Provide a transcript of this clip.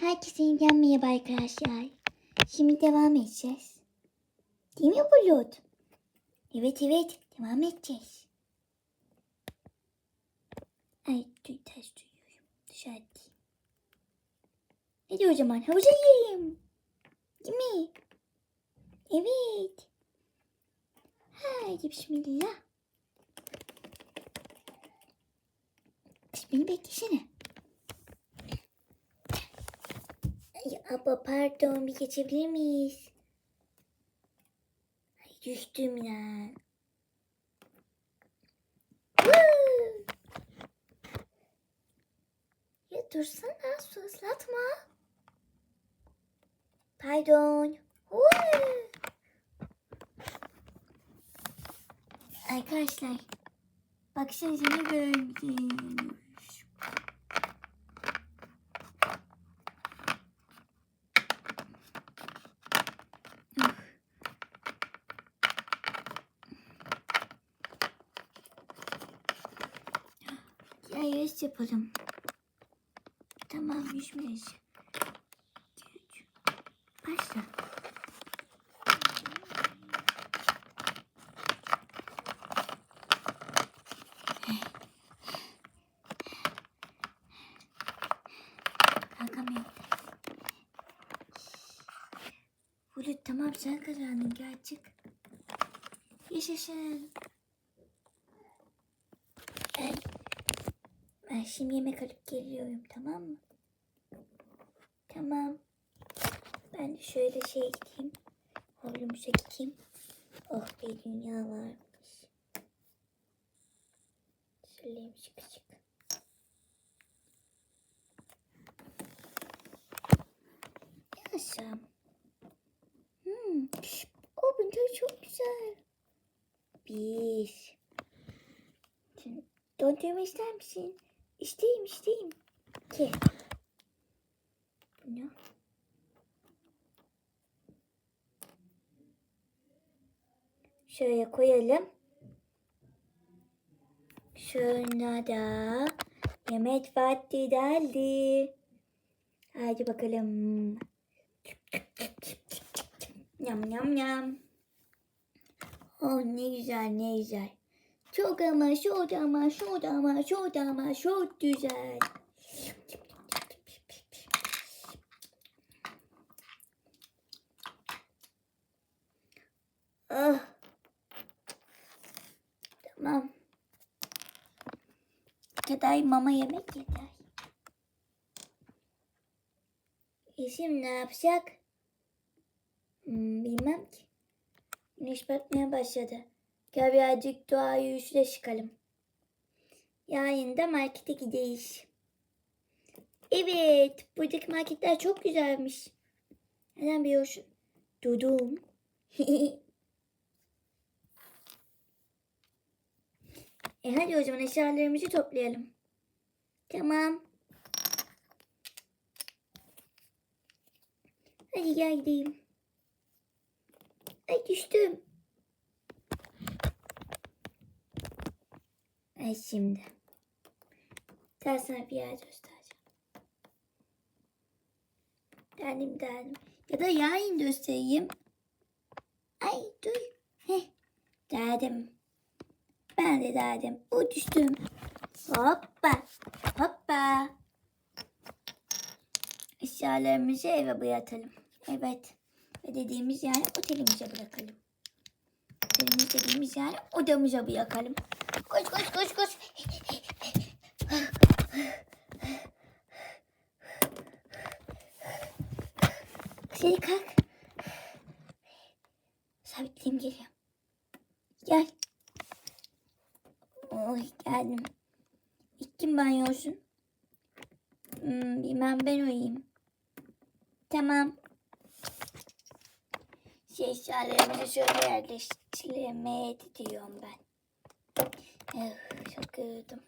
Herkese yeniden merhaba arkadaşlar. Şimdi devam edeceğiz. Değil mi Bulut? Evet evet devam edeceğiz. Ay dur ters duyuyorum. Dışarı değil. Hadi o zaman havuza girelim. Değil mi? Evet. Haydi bismillah. Kız beni beklesene. Ay abla pardon bir geçebilir miyiz? Ay düştüm ya. Ya dursana su ıslatma. Pardon. Arkadaşlar baksanıza ne görmüş. Yarış yapalım. Tamam yüzme yarışı. İki, üç. Başla. Bulut tamam sen kazandın gel çık. Yaşasın. Ben, ben şimdi yemek alıp geliyorum tamam mı? Tamam. Ben de şöyle şey gideyim. Havlumuza gideyim. Oh be dünya varmış. Söyleyeyim şık şık. Yaşam. Hmm. O bunlar çok güzel. Bir. Dondurma ister misin? İsteyim. İki. Bu ne? Şöyle koyalım. Şuna da yemek vakti geldi. Hadi bakalım. Yam yam yam. Oh ne güzel ne güzel. Çok ama çok ama çok ama çok ama çok güzel. Ah. Tamam. Kadar mama yemek yeter. Eşim ne yapacak? Hmm, bilmem ki. Güneş batmaya başladı. Gel birazcık doğa yürüyüşüne çıkalım. Yarın da markete gideyiz. Evet, buradaki marketler çok güzelmiş. Neden biliyorsun? Duydum. e hadi o zaman eşyalarımızı toplayalım. Tamam. Hadi gel gidelim. Ay düştüm. Ay şimdi. Sana bir yer göstereceğim. Derdim derdim. Ya da yayın göstereyim. Ay dur. Heh. Derdim. Ben de derdim. O düştüm. Hoppa. Hoppa. Eşyalarımızı eve bırakalım. Evet. Ve dediğimiz yani otelimize bırakalım. Otelimiz dediğimiz yani odamıza bırakalım. Koş koş koş koş. Seni kalk. Sabitleyeyim geliyorum. Gel. Oy geldim. İlk kim banyo olsun? Hmm, bilmem ben uyuyayım. Tamam. Şey eşyalarımızı şöyle yerleştirmeye diyorum ben. Öf, çok uyudum.